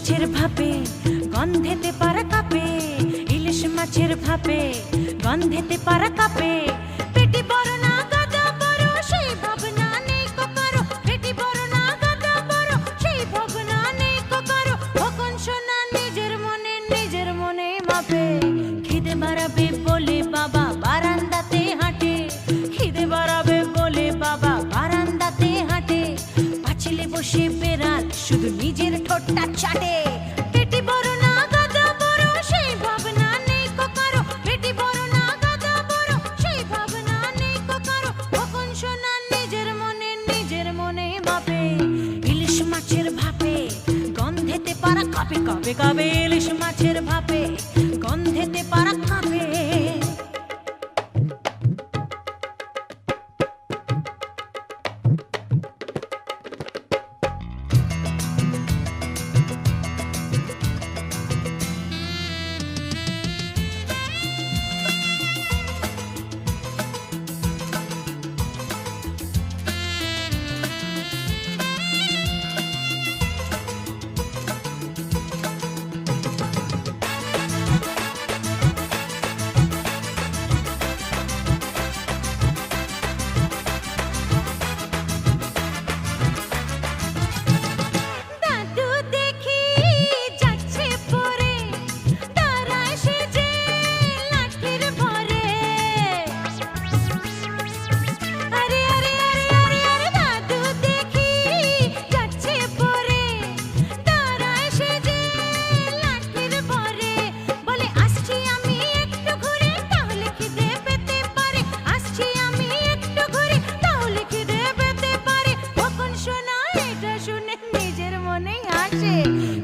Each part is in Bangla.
মাছের ভাপে গন্ধেতে পারা কাপে ইলিশ মাছের ভাপে গন্ধেতে পারা কাপে। পাপে কবে কবে ইলিশ মাছে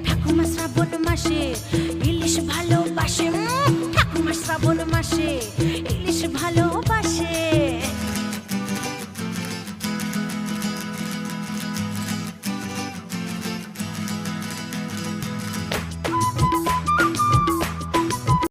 ঠাকুমা শ্রাবণ মাসে ইলিশ ভালোবাসে ঠাকুমা শ্রাবণ মাসে।